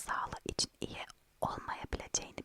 sağlığı için iyi olmayabileceğini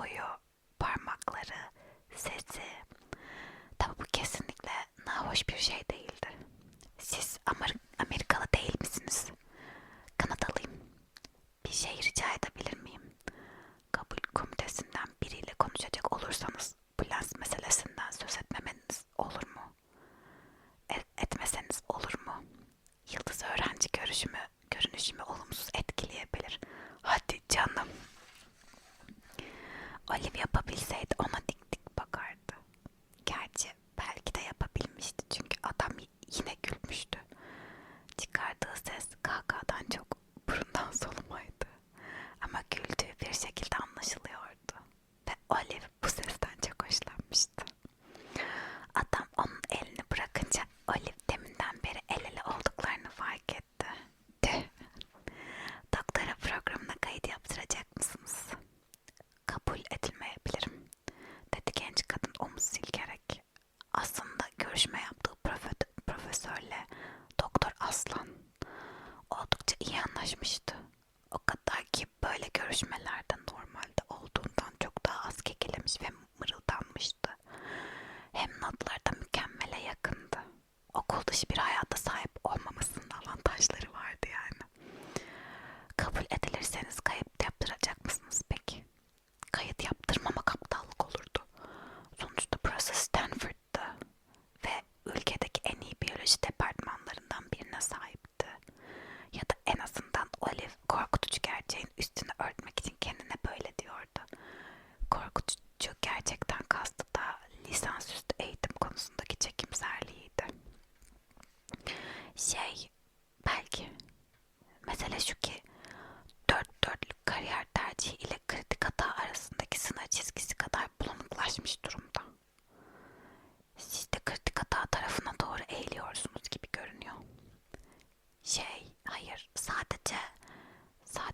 boyu, parmakları, sesi. Tabi bu kesinlikle nahoş bir şey değildi. Siz Amer Amerikalı değil misiniz? Kanadalıyım. Bir şey rica edebilir miyim? Kabul komitesinden biriyle konuşacak olursanız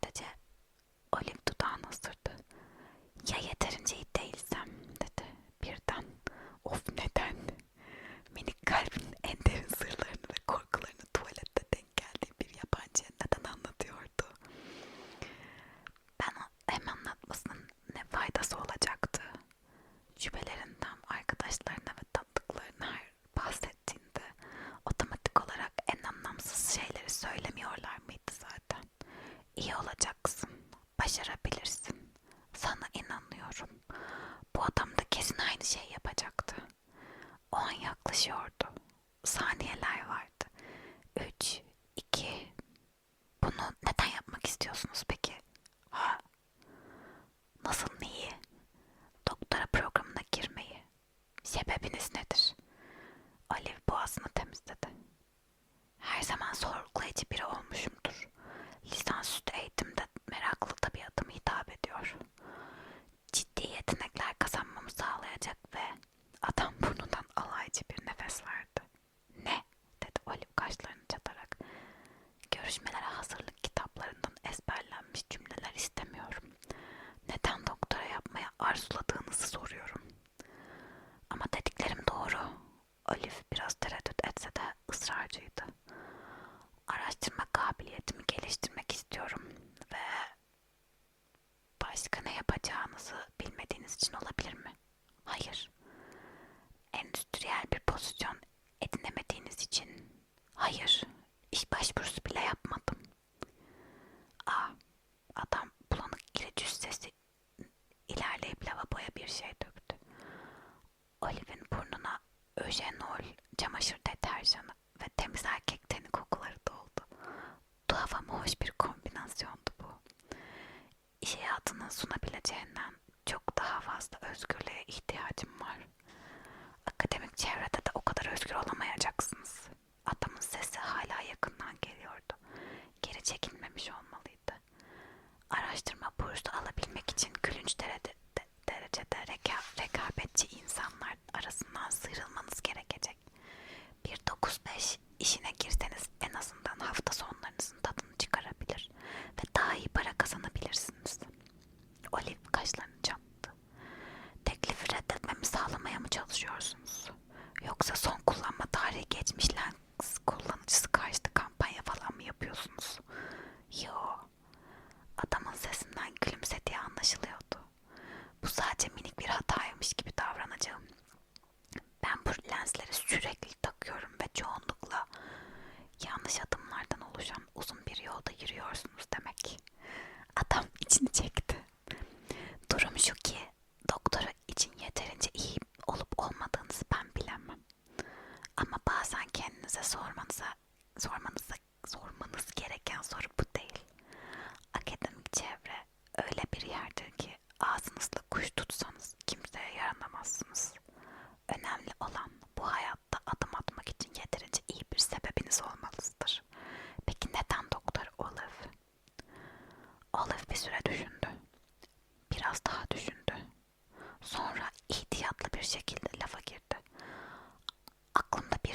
大家。Тесно спить. araştırma kabiliyetimi geliştirmek istiyorum ve başka ne yapacağınızı bilmediğiniz için olabilir mi? Hayır. Endüstriyel bir pozisyon edinemediğiniz için hayır. İş başvurusu bile yapmadım. Aa, adam bulanık girici sesi ilerleyip lavaboya bir şey döktü. Olive'in burnuna öjenol, çamaşır deterjanı ve temiz erkek teni kokuları doğdu tuhaf ama hoş bir kombinasyondu bu. İş hayatının sunabileceğinden çok daha fazla özgürlüğe ihtiyacım var. Akademik çevrede de o kadar özgür olamaya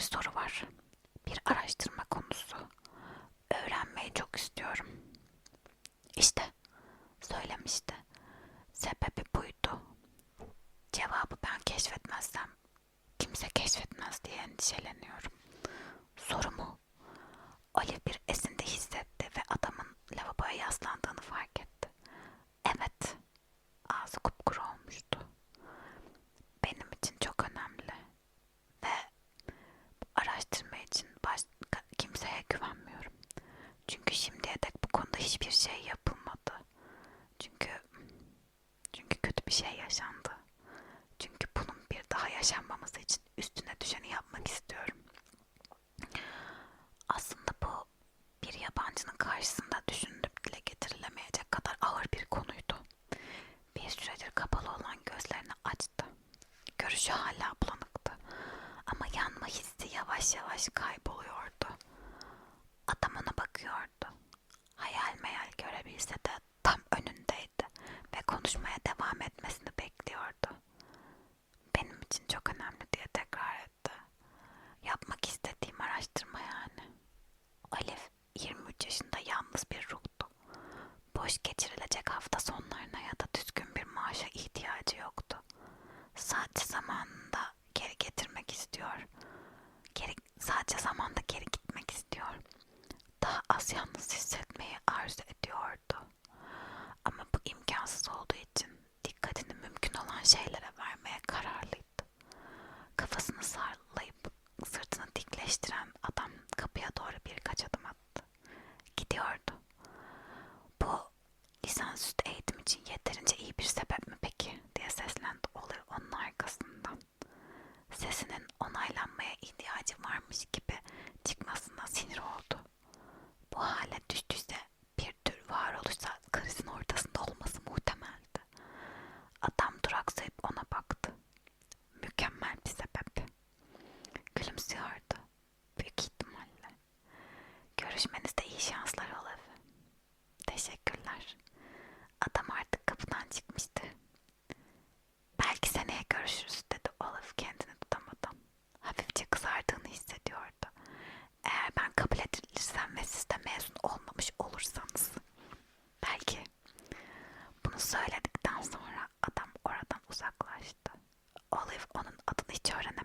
esto hiçbir şey yapılmadı. Çünkü çünkü kötü bir şey yaşandı. Çünkü bunun bir daha yaşanmaması için üstüne düşeni yapmak istiyorum. Aslında bu bir yabancının karşısında düşünülüp dile getirilemeyecek kadar ağır bir konuydu. Bir süredir kapalı olan gözlerini açtı. Görüşü hala bulanıktı. Ama yanma hissi yavaş yavaş kayboluyordu. Adam ona bakıyordu hayal meyal görebilse de tam önündeydi ve konuşmaya devam etmesini bekliyordu. Benim için çok önemli diye tekrar etti. Yapmak istediğim araştırma yani. Alif 23 yaşında yalnız bir ruhtu. Boş geçirilecek hafta sonlarına ya da düzgün bir maaşa ihtiyacı yoktu. Sadece zamanında geri getirmek istiyor. Geri, sadece zamanda geri gitmek istiyor. Daha az yalnız hisset arzu ediyordu. Ama bu imkansız olduğu için dikkatini mümkün olan şeylere vermeye kararlıydı. Kafasını sarladı актера